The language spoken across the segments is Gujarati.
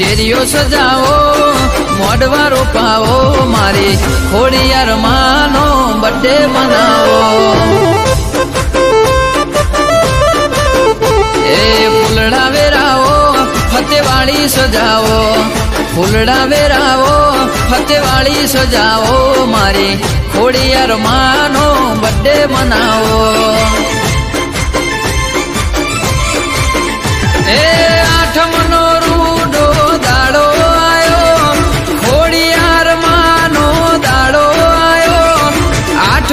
શેરીઓ સજાવો મોઢવા રોપાવો મારી ખોડિયાર માનો બર્થડે મનાવો. એ ફૂલડા વેરાવો, ફતેવાળી સજાવો. ફૂલડા વેરાવો, ફતેવાળી સજાવો, મારી ખોડિયાર માનો બર્થડે મનાવો.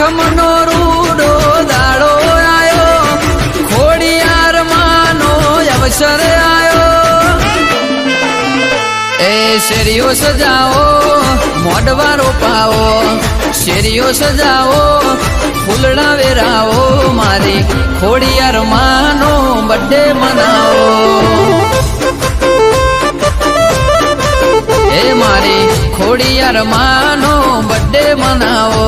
આઠમનો રૂડો દાડો આયો. ખોડિયાર માનો અવસર આયો. એ શેરીઓ સજાવો મોઢવા રોપાવો શેરીઓ સજાવો, ફૂલડા વેરાવો. મારી ખોડિયાર માનો બર્થડે મનાવો મારી ખોડિયાર માનો બર્થડે મનાવો.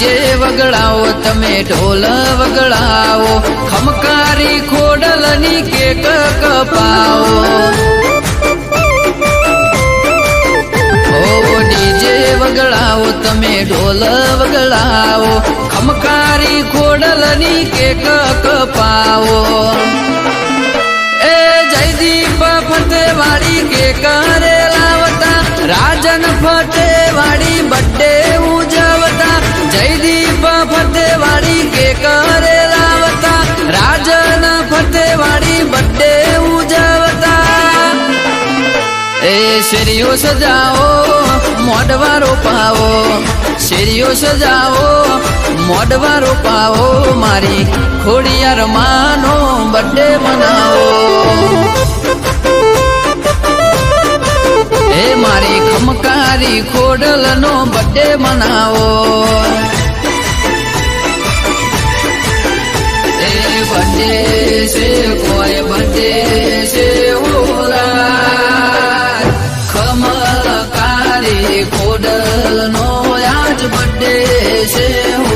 ડીજે વગડાવો, તમે ઢોલ વગડાવો, ખમકારી ખોડલની કેક કપાવો. ડીજે વગડાવો, તમે ઢોલ વગડાવો, ખમકારી ખોડલની કેક કપાવો. એ જયદીપ ફતેવાડી કે કરે લાવતા, રાજન ફતેવાડી શેરીઓ સજાવો મોઢવા રોપાવો શેરીઓ સજાવો મોઢવા રોપાવો મારી ખોડિયાર માનો બર્થડે મનાવો. એ મારી ખમકારી ખોડલનો બર્થડે મનાવો. એ બર્થડે મોડલ નો આજ બર્થડે છે